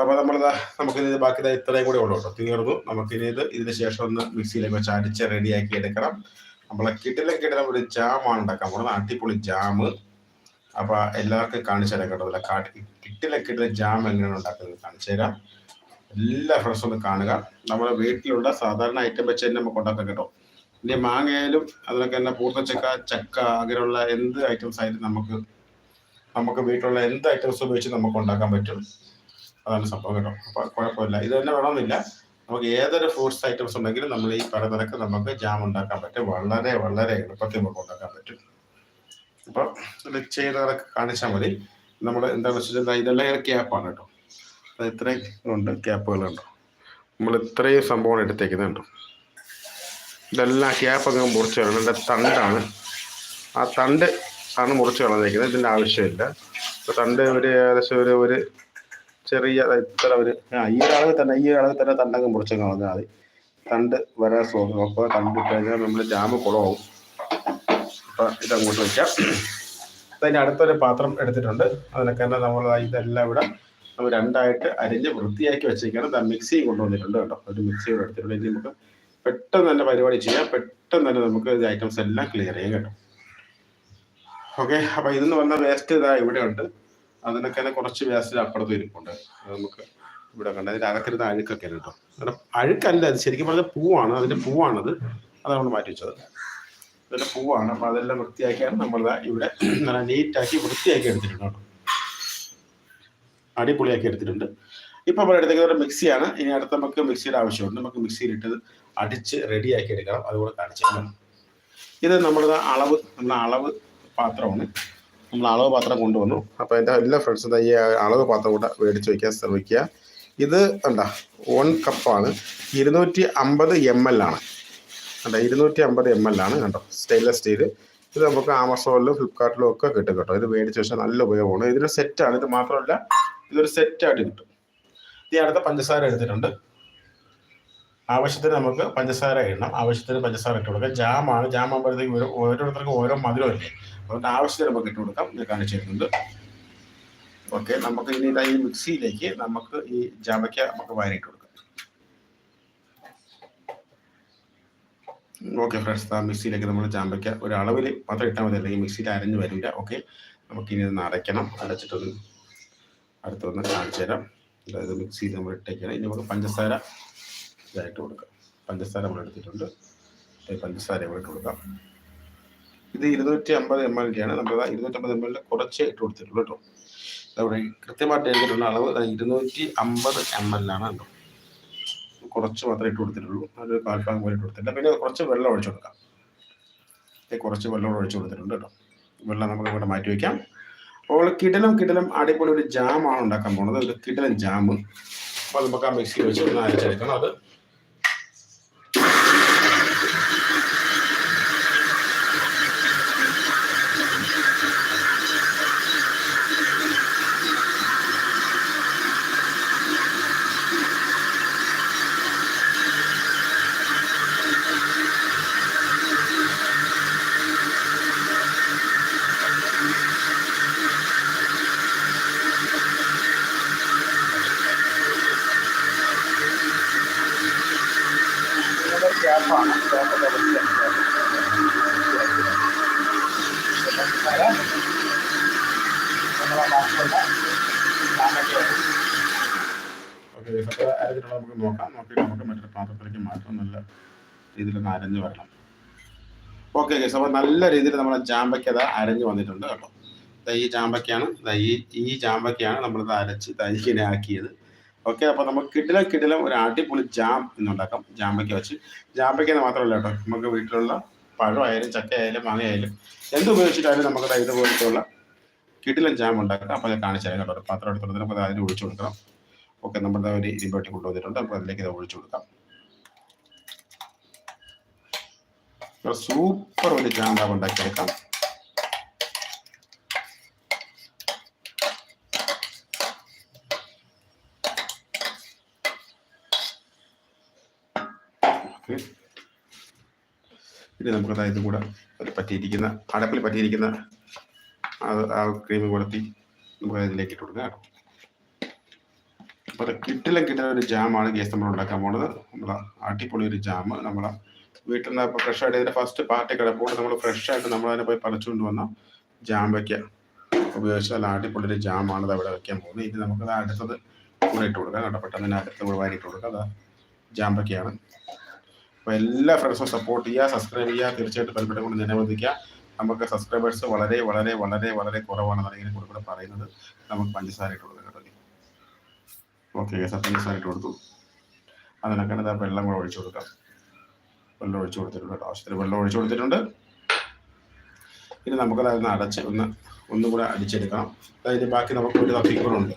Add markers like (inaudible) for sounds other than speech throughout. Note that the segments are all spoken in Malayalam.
അപ്പോൾ നമ്മളിതാ നമുക്കിത് ബാക്കി ഇത്രയും കൂടെ ഉള്ളൂ കേട്ടോ. തീർന്നു. നമുക്കിനി ഇത് ഇതിന് ശേഷം ഒന്ന് മിക്സിയിലേക്ക് വെച്ച് അടിച്ച് റെഡിയാക്കി എടുക്കണം. നമ്മളെ കിട്ടില്ല കിട്ടില്ല ഒരു ജാമാണ് ഉണ്ടാക്കാൻ പോകുന്നത്. അടിപൊളി ജാമ് അപ്പൊ എല്ലാവർക്കും കാണിച്ചു തരാം കേട്ടോ. അല്ല കാട്ടി കിട്ടില്ല കിട്ടില്ല ജാം എങ്ങനെയാണ് ഉണ്ടാക്കുന്നത് കാണിച്ചു തരാം. എല്ലാ ഫ്രണ്ട്സും ഒന്ന് കാണുക. നമ്മുടെ വീട്ടിലുള്ള സാധാരണ ഐറ്റം വെച്ച് തന്നെ നമുക്ക് ഉണ്ടാക്കാം കേട്ടോ. ഇനി മാങ്ങയായാലും അതിനൊക്കെ തന്നെ പൂർത്തച്ചക്ക ചക്ക അങ്ങനെയുള്ള എന്ത് ഐറ്റംസ് ആയാലും നമുക്ക് നമുക്ക് വീട്ടിലുള്ള എന്ത് ഐറ്റംസ് ഉപയോഗിച്ച് നമുക്ക് ഉണ്ടാക്കാൻ പറ്റും. അതാണ് സംഭവം കേട്ടോ. അപ്പൊ കുഴപ്പമില്ല. ഇത് തന്നെ വേണമെന്നില്ല. നമുക്ക് ഏതൊരു ഫ്രൂട്ട്സ് ഐറ്റംസ് ഉണ്ടെങ്കിലും നമ്മൾ ഈ പലതരക്ക് നമുക്ക് ജാം ഉണ്ടാക്കാൻ പറ്റും. വളരെ വളരെ എളുപ്പത്തിൽ നമുക്ക് ഉണ്ടാക്കാൻ പറ്റും. അപ്പൊ ഇത് ചെയ്തതൊക്കെ കാണിച്ചാൽ മതി. നമ്മൾ എന്താണെന്ന് വെച്ചിട്ടുണ്ടെങ്കിൽ ഇതെല്ലാം ക്യാപ്പാണ് കേട്ടോ. അത് ഇത്രയും ഉണ്ട് ക്യാപ്പുകളുണ്ട് നമ്മൾ ഇത്രയും സംഭവം എടുത്തേക്കുന്നുണ്ട്. ഇതെല്ലാം ക്യാപ്പ് അങ്ങ് മുറിച്ച് കളയണം. തണ്ടാണ്. ആ തണ്ട് ആണ് മുറിച്ച് കളഞ്ഞേക്കുന്നത്. ഇതിന്റെ ആവശ്യമില്ല. അപ്പോൾ തണ്ട് ഒരു ഏകദേശം ഒരു ഒരു ചെറിയ ഇത്ര ഒരു ഈ അളവിൽ തന്നെ ഈ അളവിൽ തന്നെ തണ്ടങ്ങ് മുറിച്ച് കളഞ്ഞാൽ മതി. തണ്ട് വരാൻ സ്വാഭാവികം അപ്പോൾ തണ്ട് കഴിഞ്ഞാൽ നമ്മൾ ജാമ് കുളമാവും. അപ്പം ഇതങ്ങോട്ട് വയ്ക്കാം അതിന്റെ അടുത്തൊരു പാത്രം എടുത്തിട്ടുണ്ട്. അതിനൊക്കെ തന്നെ നമ്മൾ ഇതെല്ലാം ഇവിടെ നമ്മൾ രണ്ടായിട്ട് അരിഞ്ഞ് വൃത്തിയാക്കി വെച്ചേക്കാണ് ദാ മിക്സി കൊണ്ടുവന്നിട്ടുണ്ട് കേട്ടോ. ഒരു മിക്സി കൂടെ എടുത്തിട്ടുണ്ട്. ഇനി നമുക്ക് പെട്ടെന്ന് തന്നെ പരിപാടി ചെയ്യാം. പെട്ടെന്ന് തന്നെ നമുക്ക് ഇത് ഐറ്റംസ് എല്ലാം ക്ലിയർ ചെയ്യാം കേട്ടോ. ഓക്കെ അപ്പൊ ഇതിന്ന് വന്ന വേസ്റ്റ് ഇതാ ഇവിടെ ഉണ്ട് അതിനൊക്കെ കുറച്ച് വ്യാസത്തിൽ അപ്പുറത്ത് ഇരിപ്പുണ്ട്. നമുക്ക് ഇവിടെ കണ്ട അതിന്റെ അകത്തിരുന്ന അഴുക്കൊക്കെ കേട്ടോ അങ്ങനെ അഴുക്കല്ല അത് ശരിക്കും പറഞ്ഞ പൂവാണ്. അതിന്റെ പൂവാണത്. അത് നമ്മൾ മാറ്റി വെച്ചത്. ഇതിന്റെ പൂവാണ്. അപ്പൊ അതെല്ലാം വൃത്തിയാക്കിയാണ് നമ്മൾ ഇവിടെ നല്ല നീറ്റാക്കി വൃത്തിയാക്കി എടുത്തിട്ടുണ്ട് അടിപൊളിയാക്കി എടുത്തിട്ടുണ്ട്. ഇപ്പൊ നമ്മൾ എടുത്തേക്കുന്നത് ഒരു മിക്സിയാണ്. ഇനി അടുത്ത നമുക്ക് മിക്സിയുടെ ആവശ്യമുണ്ട്. നമുക്ക് മിക്സിയിൽ ഇട്ടത് അടിച്ച് റെഡിയാക്കി എടുക്കണം. അതുകൂടെ കാണിച്ചു ഇത് നമ്മുടെ അളവ് നമ്മുടെ അളവ് പാത്രമാണ്. നമ്മൾ അളവ് പാത്രം കൊണ്ടുവന്നു. അപ്പോൾ എന്റെ എല്ലാ ഫ്രണ്ട്സും ഈ അളവ് പാത്രം കൂടെ മേടിച്ച് വയ്ക്കാൻ ശ്രമിക്കുക. ഇത് എന്താ വൺ കപ്പാണ് ഇരുന്നൂറ്റി അമ്പത് എം എൽ ആണ്. കണ്ടോ ഇരുന്നൂറ്റി അമ്പത് എം എൽ ആണ് കണ്ടോ? സ്റ്റെയിൻലെസ് സ്റ്റീൽ ഇത് നമുക്ക് ആമസോണിലും ഫ്ലിപ്കാർട്ടിലും ഒക്കെ കിട്ടും കേട്ടോ. ഇത് മേടിച്ച് വെച്ചാൽ നല്ല ഉപയോഗമാണ്. ഇതിന് സെറ്റാണ് ഇത് മാത്രമല്ല ഇതൊരു സെറ്റായിട്ട് കിട്ടും. ഈ അടുത്ത പഞ്ചസാര എടുത്തിട്ടുണ്ട്. ആവശ്യത്തിന് നമുക്ക് പഞ്ചസാര ഇടണം. ആവശ്യത്തിന് പഞ്ചസാര ഇട്ട് കൊടുക്കാം. ജാമാണ്. ജാം ആകുമ്പോഴത്തേക്ക് ഓരോ ഓരോരുത്തർക്കും ഓരോ മധുരമല്ലേ? അതുകൊണ്ട് ആവശ്യത്തിന് നമുക്ക് ഇട്ട് കൊടുക്കാം. ഇത് കാണിച്ചു തരുന്നുണ്ട് ഓക്കെ. നമുക്ക് ഇനി ഈ മിക്സിയിലേക്ക് നമുക്ക് ഈ ജാമയ്ക്ക നമുക്ക് വാരിയിട്ട് കൊടുക്കാം. Okay friends. ആ മിക്സിയിലേക്ക് നമ്മൾ ജാമ്പയ്ക്ക ഒരു മാത്രം ഇട്ടാൽ മതി. അല്ലെങ്കിൽ മിക്സിയിൽ അരഞ്ഞ് വരില്ല. ഓക്കെ. നമുക്ക് ഇനി ഒന്ന് അരയ്ക്കണം. അരച്ചിട്ടൊന്ന് അടുത്തൊന്ന് കാണിച്ചു തരാം അതായത് മിക്സിയിൽ നമ്മൾ ഇട്ടേക്കണം. ഇനി നമുക്ക് പഞ്ചസാര ഇതായിട്ട് കൊടുക്കാം. പഞ്ചസാര നമ്മൾ എടുത്തിട്ടുണ്ട്. പഞ്ചസാര ഇവിടെ ഇട്ട് കൊടുക്കാം. ഇത് ഇരുന്നൂറ്റി അമ്പത് എം എൽ ആണ് നമ്മൾ ഇരുന്നൂറ്റമ്പത് എം എല്ലിൽ കുറച്ച് ഇട്ട് കൊടുത്തിട്ടുള്ളൂ കേട്ടോ. അവിടെ കൃത്യമായിട്ട് എഴുതിയിട്ടുള്ള അളവ് ഇരുന്നൂറ്റി അമ്പത് എം എൽ ആണ് കേട്ടോ. കുറച്ച് മാത്രമേ ഇട്ട് കൊടുത്തിട്ടുള്ളൂ. ഒരു കാൽഭാഗം പോലെ ഇട്ട് കൊടുത്തിട്ടില്ല പിന്നെ കുറച്ച് വെള്ളം ഒഴിച്ചു കൊടുക്കാം. കുറച്ച് വെള്ളം ഒഴിച്ചു കൊടുത്തിട്ടുണ്ട് കേട്ടോ. വെള്ളം നമുക്ക് ഇവിടെ മാറ്റി വയ്ക്കാം അപ്പോൾ കിടലം കിടലം അടിപൊളി ഒരു ജാമാണ് ഉണ്ടാക്കാൻ പോകുന്നത് ഒരു കിടലൻ ജാം അപ്പോൾ നമുക്ക് ആ മിക്സിയിൽ വെച്ച് ഒന്ന് അരച്ചെടുക്കണം. അത് അരച്ചിട്ടുള്ള നമുക്ക് നോക്കാം. നോക്കിയിട്ട് നമുക്ക് മറ്റൊരു പാത്രത്തിലേക്ക് മാറ്റാം നല്ല രീതിയിൽ ഒന്ന് അരഞ്ഞു വരണം. ഓക്കെ ഗൈസ് അപ്പോൾ നല്ല രീതിയിൽ നമ്മുടെ ജാമ്പയ്ക്കത അരഞ്ഞു വന്നിട്ടുണ്ട് കേട്ടോ. ഈ ജാമ്പയ്ക്കാണ് ഈ ഈ ജാമ്പയ്ക്കാണ് നമ്മളിത് അരച്ച് ഇങ്ങനെ ആക്കിയത്. ഓക്കെ അപ്പോൾ നമുക്ക് കിടിലം കിടിലം ഒരു അടിപൊളി ജാം എന്നുണ്ടാക്കാം ജാമ്പയ്ക്ക വെച്ച്. ജാമ്പയ്ക്ക മാത്രമല്ല കേട്ടോ നമുക്ക് വീട്ടിലുള്ള പഴമായാലും ചക്കയായാലും മാങ്ങയായാലും എന്ത് ഉപയോഗിച്ചിട്ടായാലും നമുക്ക് ഇതുപോലത്തെ ഇതുപോലത്തുള്ള കിടിലം ജാം ഉണ്ടാക്കാം. അപ്പോൾ അത് കാണിച്ചു കേട്ടോ പാത്രം എടുത്തോളൂ നമുക്ക് അതിന് ഒഴിച്ചു കൊടുക്കണം. ഓക്കെ നമ്മുടെ ഒരു ഇരുമ്പട്ടി കൊണ്ടുവന്നിട്ടുണ്ട്. അപ്പോൾ അതിലേക്ക് ഇത് ഒഴിച്ചു കൊടുക്കാം. സൂപ്പർ ഒരു ജാം ഉണ്ടാക്കിയെടുക്കാം. ഇനി നമുക്ക് അതായത് കൂടെ ഒരു പറ്റിയിരിക്കുന്ന അടപ്പിൽ പറ്റിയിരിക്കുന്ന ആ ക്രീം കൊടുത്തി നമുക്ക് അതിലേക്ക് ഇട്ട് കൊടുക്കാം കേട്ടോ അപ്പോൾ കിട്ടില്ല കിട്ടുന്ന ഒരു ജാമാണ് ഗ്യാസ് നമ്മൾ ഉണ്ടാക്കാൻ പോണത്. നമ്മൾ അടിപൊളി ഒരു ജാം നമ്മൾ വീട്ടിൽ നിന്ന് ഇപ്പോൾ ഫ്രഷ് ആയിട്ട് ഇതിന്റെ ഫസ്റ്റ് പാർട്ടി കിടപ്പോൾ നമ്മൾ ഫ്രഷ് ആയിട്ട് നമ്മൾ അതിനെ പോയി പറിച്ചുകൊണ്ട് വന്ന ജാം വയ്ക്കുക ഉപയോഗിച്ച് നല്ല അടിപൊളി ഒരു ജാമാണ് ഇത് അവിടെ വയ്ക്കാൻ പോകുന്നത്. ഇനി നമുക്ക് അടുത്തത് കൂടെ ഇട്ട് കൊടുക്കാം കേട്ടോ. പെട്ടെന്ന് തന്നെ അടുത്ത കൂടെ വാരിയിട്ട് കൊടുക്കാം. ജാം ജാമ്പയ്ക്കയാണ് അപ്പോൾ എല്ലാ ഫ്രണ്ട്സും സപ്പോർട്ട് ചെയ്യുക സബ്സ്ക്രൈബ് ചെയ്യുക. തീർച്ചയായിട്ടും പരിപാടി കൊണ്ട് നിലനിർത്തിക്കുക നമുക്ക് സബ്സ്ക്രൈബേഴ്സ് വളരെ വളരെ വളരെ വളരെ കുറവാണ് ഇങ്ങനെ കൂടെ കൂടെ പറയുന്നത്. നമുക്ക് പഞ്ചസാര ഇട്ട് കൊടുക്കാം. കേട്ടോ ഓക്കെ പഞ്ചസാര ഇട്ട് കൊടുത്തു അതിനൊക്കെ ഇതാ വെള്ളം കൂടെ ഒഴിച്ചു കൊടുക്കാം. വെള്ളം ഒഴിച്ചു കൊടുത്തിട്ടുണ്ട്. ആവശ്യത്തിന് വെള്ളം ഒഴിച്ചു കൊടുത്തിട്ടുണ്ട്. ഇനി നമുക്കത് അതിന് അടച്ച് ഒന്ന് ഒന്നും കൂടെ അടിച്ചെടുക്കണം. അതായത് ബാക്കി നമുക്ക് ഒരു തപ്പിക്കൂറുണ്ട്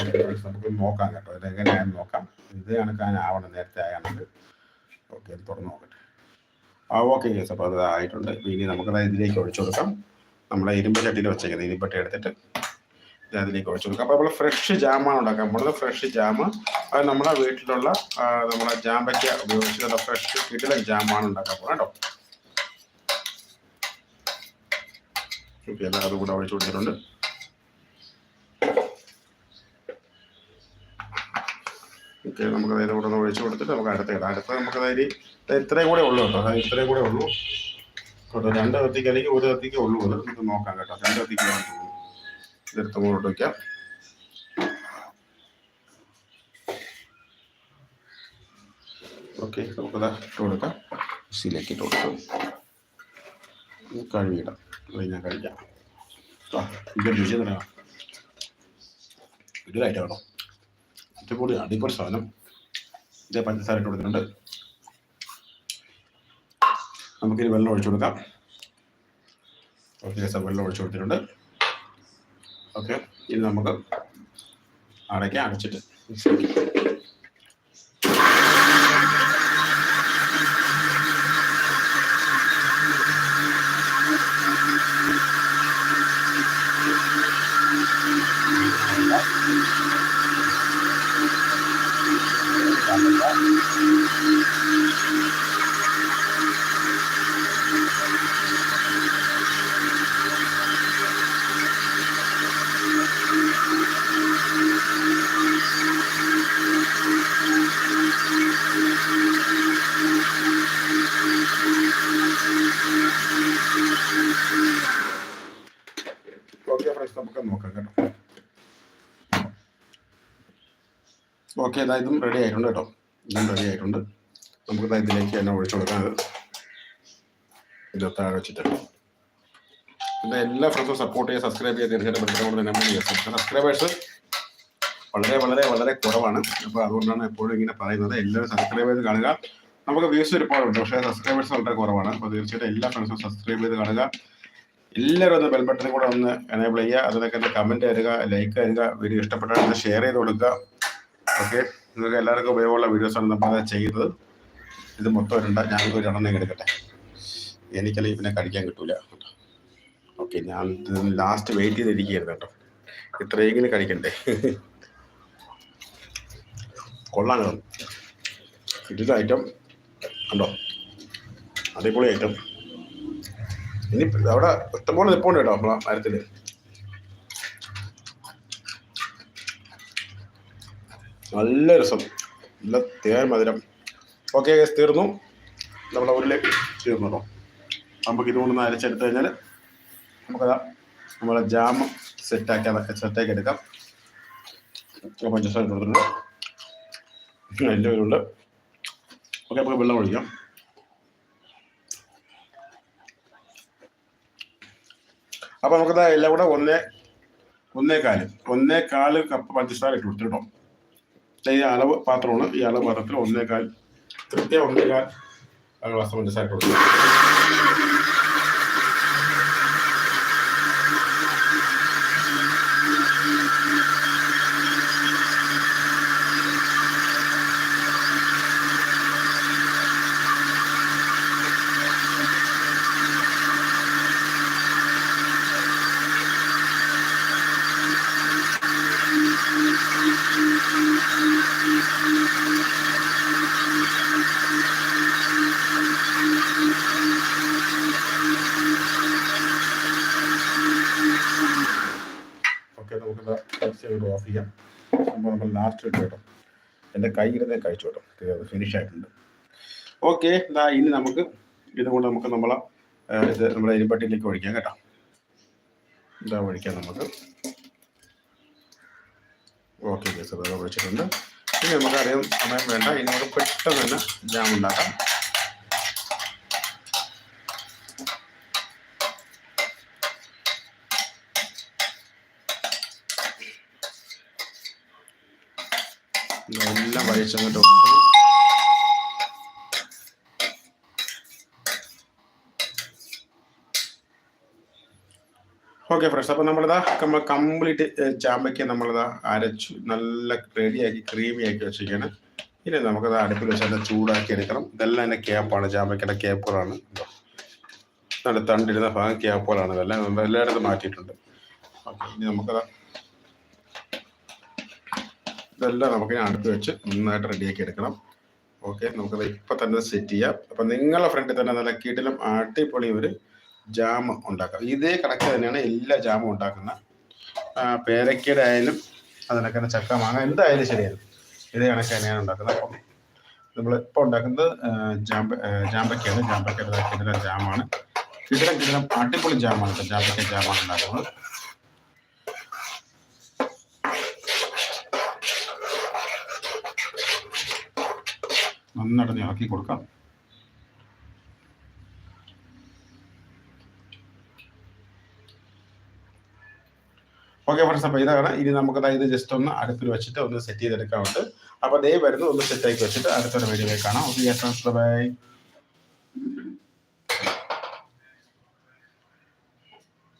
ഓക്കെ നോക്കാം കേട്ടോ. ഇത് എങ്ങനെയാണെന്ന് നോക്കാം. ഇത് കണക്കാൻ ആവണം നേരത്തെ ആയാണെങ്കിൽ ഓക്കെ തുറന്ന് നോക്കട്ടെ. ആ ഓക്കെ കേസ് അപ്പോൾ അത് ആയിട്ടുണ്ട്. ഇനി നമുക്കത് ഇതിലേക്ക് ഒഴിച്ചു കൊടുക്കാം. നമ്മളെ ഇരുമ്പ് ചട്ടിയിൽ വെച്ചേക്കുന്നത് ഇരുമ്പട്ടി എടുത്തിട്ട് അതിലേക്ക് ഒഴിച്ചു കൊടുക്കാം. അപ്പോൾ നമ്മൾ ഫ്രഷ് ജാമാണ് ഉണ്ടാക്കുക നമ്മളത് ഫ്രഷ് ജാമ് അത് നമ്മുടെ വീട്ടിലുള്ള നമ്മുടെ ജാമ്പയ്ക്ക ഉപയോഗിച്ചിട്ടുള്ള ഫ്രഷ് വീട്ടിലെ ജാമാണ് ഉണ്ടാക്കാൻ പോകുന്നത് കേട്ടോ. ഓക്കെ എല്ലാം അതും കൂടെ ഒഴിച്ചു കൊടുത്തിട്ടുണ്ട്. ഓക്കെ നമുക്ക് അതായത് ഇവിടെ നിന്ന് ഒഴിച്ചു കൊടുത്തിട്ട് നമുക്ക് അടുത്ത ഇടാം. അടുത്ത നമുക്ക് അതായത് ഇത് ഇത്രയും കൂടെ ഉള്ളൂ കേട്ടോ. അതായത് ഇത്രയും കൂടെ ഉള്ളൂ. കേട്ടോ രണ്ട് കത്തിക്ക് അല്ലെങ്കിൽ ഒരു കത്തിക്ക് ഉള്ളൂ അത് നമുക്ക് നോക്കാം കേട്ടോ. രണ്ട് കത്തിക്ക് വേണം തോന്നുന്നു. ഇതെടുത്ത് മുന്നോട്ട് വയ്ക്കാം ഓക്കെ നമുക്കത് ഇട്ട് കൊടുക്കാം. മിക്സിയിലേക്ക് ഇട്ട് കൊടുക്കാം. കഴുകിടാം. കഴിഞ്ഞാൽ കഴിക്കാം ഇതൊരു രുചി തുടങ്ങാം ഇതിലായിട്ട് കേട്ടോ അടിപൊളി അടിപൊളി സാധനം. ഇതേ പഞ്ചസാര ഇട്ട് കൊടുത്തിട്ടുണ്ട്. നമുക്കിത് വെള്ളം ഒഴിച്ചു കൊടുക്കാം. ഓക്കെ സാർ വെള്ളം ഒഴിച്ചു കൊടുത്തിട്ടുണ്ട്. ഓക്കെ ഇനി നമുക്ക് അടയ്ക്കാം അടച്ചിട്ട്. Thank ചെയ്യാം. നമുക്ക് നോക്കാം കേട്ടോ. ഓക്കെ ഇതാ ഇതും റെഡി ആയിട്ടുണ്ട് കേട്ടോ. ഇതും റെഡി ആയിട്ടുണ്ട്. നമുക്ക് ഇതിലേക്ക് തന്നെ ഒഴിച്ചു കൊടുക്കാം. ഇത് താഴെ വെച്ചിട്ടുണ്ട് പിന്നെ എല്ലാ ഫ്രണ്ട്സും സപ്പോർട്ട് ചെയ്യുക സബ്സ്ക്രൈബ് ചെയ്യുക തീർച്ചയായിട്ടും ബന്ധപ്പെട്ട ചെയ്യുക. സബ്സ്ക്രൈബേഴ്സ് വളരെ വളരെ വളരെ കുറവാണ്. അപ്പോൾ അതുകൊണ്ടാണ് എപ്പോഴും ഇങ്ങനെ പറയുന്നത്. എല്ലാവരും സബ്സ്ക്രൈബ് ചെയ്ത് കാണുക. നമുക്ക് വ്യൂസ് ഒരുപാടുണ്ട് പക്ഷേ സബ്സ്ക്രൈബേഴ്സ് വളരെ കുറവാണ്. അപ്പോൾ തീർച്ചയായിട്ടും എല്ലാ ഫ്രണ്ട്സും സബ്സ്ക്രൈബ് ചെയ്ത് കാണുക. എല്ലാവരും ഒന്ന് ബെൽ കൂടെ ഒന്ന് എനേബിൾ ചെയ്യുക. അതിനൊക്കെ എന്റെ കമന്റ് തരിക ലൈക്ക് തരിക വീഡിയോ ഇഷ്ടപ്പെട്ടാൽ ഷെയർ ചെയ്ത് കൊടുക്കുക. ഓക്കെ നിങ്ങൾക്ക് എല്ലാവർക്കും ഉപയോഗമുള്ള വീഡിയോസാണ് നമ്മൾ ചെയ്യുന്നത്. ഇത് മൊത്തം ഇരണ്ട ഞാൻ ഒരു എണ്ണം എടുക്കട്ടെ. എനിക്കല്ലെങ്കിൽ പിന്നെ കഴിക്കാൻ കിട്ടൂല. ഓക്കെ ഞാൻ ലാസ്റ്റ് വെയിറ്റ് ചെയ്തിരിക്കുകയായിരുന്നു കേട്ടോ. ഇത്രയെങ്കിലും കഴിക്കണ്ടേ (laughs) കൊള്ളാൻ ഇതിന്റെ ഐറ്റം ഉണ്ടോ? അതേപോലെ ഐറ്റം ഇനി അവിടെ ഇഷ്ടംപോലെ നിപ്പുണ്ട് കേട്ടോ നമ്മളെ മരത്തിൽ. നല്ല രസം. നല്ല തേൻ മധുരം. ഓക്കെ തീർന്നു. നമ്മളെ ഉരുളി തീർന്നു നമുക്ക് ഇതുകൊണ്ടൊന്ന് അരച്ചെടുത്ത് കഴിഞ്ഞാൽ നമുക്കതാ നമ്മളെ ജാം സെറ്റാക്കി സെറ്റാക്കി എടുക്കാം. പഞ്ചസാര കൊടുത്തിട്ടുണ്ട്. എല്ലാവരും ഉണ്ട് ഓക്കെ നമുക്ക് വെള്ളം ഒഴിക്കാം. അപ്പോൾ നമുക്ക് എല്ലാം കൂടെ ഒന്നേ ഒന്നേ കാൽ. ഒന്നേ കാൽ കപ്പ് പഞ്ചസാര ഇട്ട് കൊടുത്തു കേട്ടോ ഈ അളവ് പാത്രമാണ്. ഈ അളവ് പാത്രത്തിൽ ഒന്നേ കാൽ കൃത്യം ഒന്നേകാൽ ഗ്ലാസ് പഞ്ചസാര ഇട്ട് കൊടുത്തു തീർച്ചയായും ഓഫ് അപ്പോൾ നമ്മൾ ലാസ്റ്റ് ഇട്ട് കേട്ടോ. എന്റെ കയ്യിരുന്നേ കഴിച്ചു കേട്ടോ. ഇത് ഫിനിഷ് ആയിട്ടുണ്ട്. ഓക്കെ ഇതാ ഇനി നമുക്ക് ഇതുകൊണ്ട് നമുക്ക് നമ്മളെ ഇത് നമ്മുടെ എരിപ്പട്ടിയിലേക്ക് ഒഴിക്കാം കേട്ടോ. ഇതാ ഒഴിക്കാം നമുക്ക്. ഓക്കെ കേസ് അത് ഒഴിച്ചിട്ടുണ്ട്. ഇനി നമുക്കറിയാം സമയം വേണ്ട. ഇനി നമുക്ക് പെട്ടെന്ന് തന്നെ ജാം ഉണ്ടാക്കാം. എല്ലാം വഴിച്ചങ്ങോട്ട് കൊടുക്കണം. ഓക്കെ ഫ്രണ്ട്സ് അപ്പോൾ നമ്മളിതാ നമ്മൾ കംപ്ലീറ്റ് ചാമ്പയ്ക്ക് നമ്മളിതാ അരച്ചു നല്ല റെഡിയാക്കി ക്രീമി ആക്കി വെച്ചിരിക്കുകയാണ് ഇനി നമുക്കത് അടുപ്പിൽ വെച്ച് നല്ല ചൂടാക്കി എടുക്കണം. ഇതെല്ലാം എന്റെ ക്യാപ്പാണ് ചാമ്പയ്ക്കയുടെ ക്യാപ്പുകളാണ് തണ്ടിരുന്ന ഭാഗം ക്യാപ്പുകളാണ് ഇതെല്ലാം എല്ലായിടത്തും മാറ്റിയിട്ടുണ്ട്. ഓക്കെ ഇനി നമുക്കതാ ഇതെല്ലാം നമുക്ക് അടുത്ത് വെച്ച് നന്നായിട്ട് റെഡിയാക്കി എടുക്കണം. ഓക്കെ നമുക്കത് ഇപ്പം തന്നെ സെറ്റ് ചെയ്യാം. അപ്പം നിങ്ങളുടെ ഫ്രണ്ടിൽ തന്നെ നല്ല കിടിലും അടിപൊളി ഒരു ജാം ഉണ്ടാക്കാം. ഇതേ കണക്ക് തന്നെയാണ് എല്ലാ ജാമും ഉണ്ടാക്കുന്ന പേരക്കയുടെ ആയാലും അതിനൊക്കെ തന്നെ ചക്ക മാങ്ങ എന്തായാലും ശരിയാണ് ഇതേ കണക്ക് തന്നെയാണ് ഉണ്ടാക്കുന്നത്. അപ്പം നമ്മൾ ഇപ്പോൾ ഉണ്ടാക്കുന്നത് ജാമ്പ ജാമ്പക്കയാണ്. ജാമ്പയ്ക്കയുടെ കിടിലം ജാമാണ് കിടിലം കിടിലം അടിപൊളി ജാമാണ് ജാമ്പക്ക ജാമാണ് ഉണ്ടാക്കുന്നത്. നന്നായിട്ട് ഇളക്കി കൊടുക്കാം. ഓക്കെ ഫ്രണ്ട്സ് അപ്പോൾ ഇതാണ്. ഇനി നമുക്ക് ഇത് ജസ്റ്റ് ഒന്ന് അടുപ്പിൽ വെച്ചിട്ട് ഒന്ന് സെറ്റ് ചെയ്തെടുക്കാറുണ്ട് അപ്പോൾ ദേ വരുന്നു ഒന്ന് സെറ്റ് ആക്കി വെച്ചിട്ട് അടുത്തൊരു വീഡിയോയിൽ കാണാം. Okay friends bye